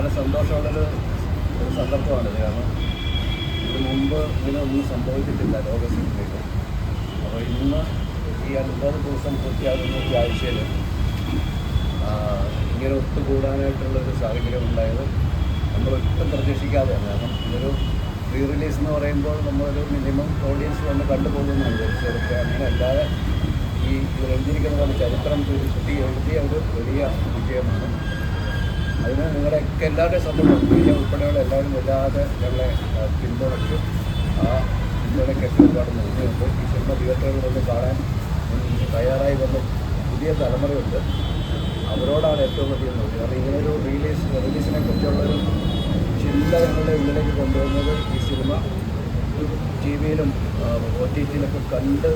വളരെ സന്തോഷമുള്ളൊരു ഒരു സന്ദർഭമാണിത് കാരണം ഇതിന് മുമ്പ് ഇങ്ങനെ ഒന്നും സംഭവിച്ചിട്ടില്ല ലോക സിനിമയിൽ അപ്പോൾ ഇന്ന് ഈ അൻപത് ദിവസം പൂർത്തിയാകുന്ന ഈ ആഴ്ചയിൽ ഇങ്ങനെ ഒത്തുകൂടാനായിട്ടുള്ളൊരു സാഹചര്യം ഉണ്ടായത് നമ്മൾ ഒട്ടും പ്രതീക്ഷിക്കാതെയാണ്. കാരണം ഇതൊരു റീ റിലീസ് എന്ന് പറയുമ്പോൾ നമ്മളൊരു മിനിമം ഓഡിയൻസ് വന്ന് കണ്ടുപോകുന്നുണ്ട് ചെറുപ്പം അങ്ങനെ അല്ലാതെ ഈ എഴുതിയിരിക്കുന്ന പോലെ ചരിത്രം ചുരുട്ടി എഴുതിയ ഒരു വലിയ വിജയമാണ്. അതിന് നിങ്ങളുടെയൊക്കെ എല്ലാവരുടെയും സപ്പോർട്ട് മീഡിയ ഉൾപ്പെടെയുള്ള എല്ലാവരും വല്ലാതെ ഞങ്ങളെ പിന്തുണച്ചു ആ പിന്തുണയ്ക്കൊക്കെ ഒരുപാട് നന്ദിയുണ്ട് ഈ സിനിമ തിയേറ്ററുകളിലൊന്ന് കാണാൻ ഉം, തയ്യാറായി വന്ന പുതിയ തലമുറയുണ്ട്. അവരോടാണ് ഏറ്റവും വലിയ നന്ദി. കാരണം ഇങ്ങനൊരു റിലീസ് റിലീസിനെ കുറിച്ചുള്ളൊരു ചിന്ത ഞങ്ങളുടെ ഉള്ളിലേക്ക് കൊണ്ടുവന്നത് ഈ സിനിമ ടി വിയിലും ഒ ടി ടിയിലൊക്കെ കണ്ട്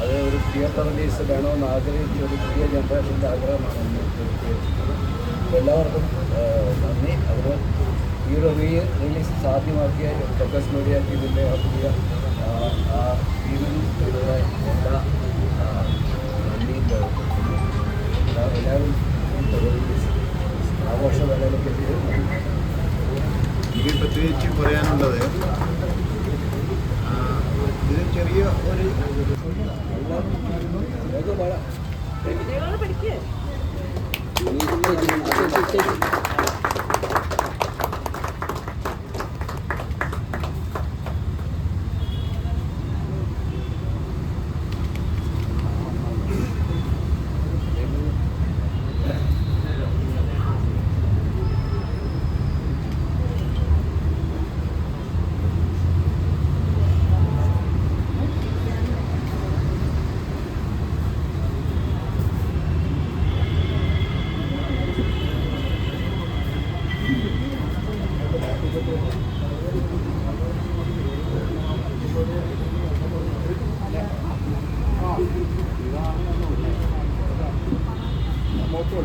അത് ഒരു തിയേറ്റർ റിലീസ് വേണമെന്ന് ആഗ്രഹിച്ച ഒരു പുതിയ ജനറേഷന്റെ ആഗ്രഹമാണ് എന്ന് അപ്പോൾ എല്ലാവർക്കും നന്ദി അവർ ഈ ഒരു റീ റിലീസ് സാധ്യമാക്കിയ ഫോക്കസ് മീഡിയ ടീമിന്റെ ആ പുതിയ ടീമിൽ ഇവരുടെ എല്ലാ നന്ദിയും എല്ലാവരും ആഘോഷ എത്തിയത് എനിക്ക് പ്രത്യേകിച്ച് പറയാനുള്ളത് ഇത് ചെറിയ ഒരു പാടാം അങ്ങോട്ട്